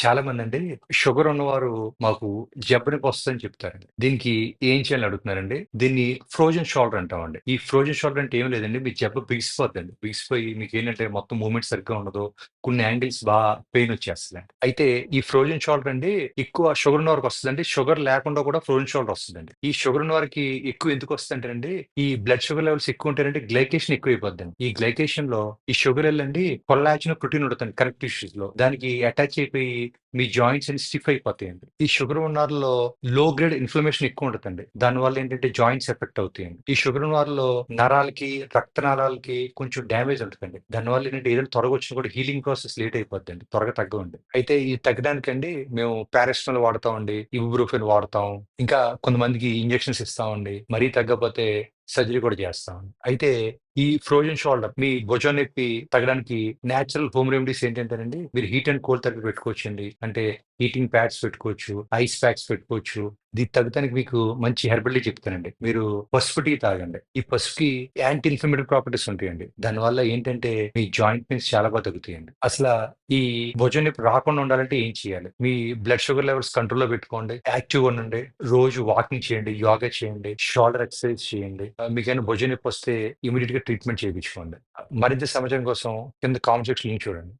చాలా అండి షుగర్ ఉన్నవారు మాకు జబ్బు వస్తుందని చెప్తారండి. దీనికి ఏం చేయాలని అడుగుతున్నారండి. దీన్ని ఫ్రోజన్ షోల్డర్ అంటామండి. ఈ ఫ్రోజన్ షోల్డర్ అంటే ఏం లేదండి. మీ జబ్బ బిగిసిపోద్దండి. బిగిసిపోయి మీకేంటంటే మొత్తం మూమెంట్ సరిగ్గా ఉండదు. కొన్ని యాంగిల్స్ బాగా పెయిన్ వచ్చేస్తుందండి అయితే ఈ ఫ్రోజన్ షోల్డర్ అండి ఎక్కువ షుగర్ ఉన్న వారికి వస్తుందండి షుగర్ లేకుండా కూడా ఫ్రోజన్ షోల్డర్ వస్తుందండి ఈ షుగర్ ఉన్న వారికి ఎక్కువ ఎందుకు వస్తుందంటే అండి ఈ బ్లడ్ షుగర్ లెవెల్స్ ఎక్కువ ఉంటారంటే గ్లైకేషన్ ఎక్కువైపోద్దండి. ఈ గ్లైకేషన్‌లో ఈ షుగర్ వెళ్ళండి కొల్లాచిన ప్రోటీన్ ఉంటుంది కరెక్ట్ ఇష్యూస్లో దానికి అటాచ్ అయిపోయి మీ జాయింట్స్ అని స్టిఫ్ అయిపోతాయండి. ఈ షుగర్ ఉన్నవారిలో లో గ్రేడ్ ఇన్‌ఫ్లమేషన్ ఎక్కువ ఉంటదండి. దానివల్ల ఏంటంటే జాయింట్స్ ఎఫెక్ట్ అవుతాయండి. ఈ షుగర్ ఉన్నవారిలో నరాలకి, రక్తనాళాలకి కొంచెం డ్యామేజ్ ఉంటదండి. దానివల్ల ఏంటంటే ఏదైనా త్వరగా వచ్చినా కూడా హీలింగ్ ప్రాసెస్ లేట్ అయిపోద్దండి. త్వరగా తగ్గవండి. అయితే ఈ తగ్గడానికండి మేము పారాసిటమాల్ వాడతామండి. ఇబుప్రోఫెన్ వాడతాం. ఇంకా కొంతమందికి ఇంజెక్షన్స్ ఇస్తామండి. మరీ తగ్గకపోతే సర్జరీ కూడా చేస్తాం. అయితే ఈ ఫ్రోజన్ షోల్డర్ మీ భుజం నొప్పి తగ్గడానికి నేచురల్ హోమ్ రెమెడీస్ ఏంటంటేనండి మీరు హీట్ అండ్ కోల్డ్ థెరపీ పెట్టుకోవచ్చండి. అంటే హీటింగ్ ప్యాడ్స్ పెట్టుకోవచ్చు. ఐస్ ప్యాక్స్ పెట్టుకోవచ్చు. దీన్ని తగ్గడానికి మీకు మంచి హెర్బల్ చెప్తానండి. మీరు పసుపు టీ తాగండి. ఈ పసుపుకి యాంటీ ఇన్‌ఫ్లమేటరీ ప్రాపర్టీస్ ఉంటాయండి. దానివల్ల ఏంటంటే మీ జాయింట్ పెయిన్స్ చాలా బాగా తగ్గుతాయండి. అసలు ఈ భుజం నొప్పి రాకుండా ఉండాలంటే ఏం చేయాలి? మీ బ్లడ్ షుగర్ లెవెల్స్ కంట్రోల్‌లో పెట్టుకోండి. యాక్టివ్‌గా ఉండండి. రోజు వాకింగ్ చేయండి. యోగా చేయండి. షోల్డర్ ఎక్సర్‌సైజ్ చేయండి. మీకైనా భోజనం భుజం నొప్పి వస్తే గా ట్రీట్మెంట్ చేయించుకోండి మరింత సమాచారం కోసం కింద కామెంట్ సెక్షన్ చూడండి.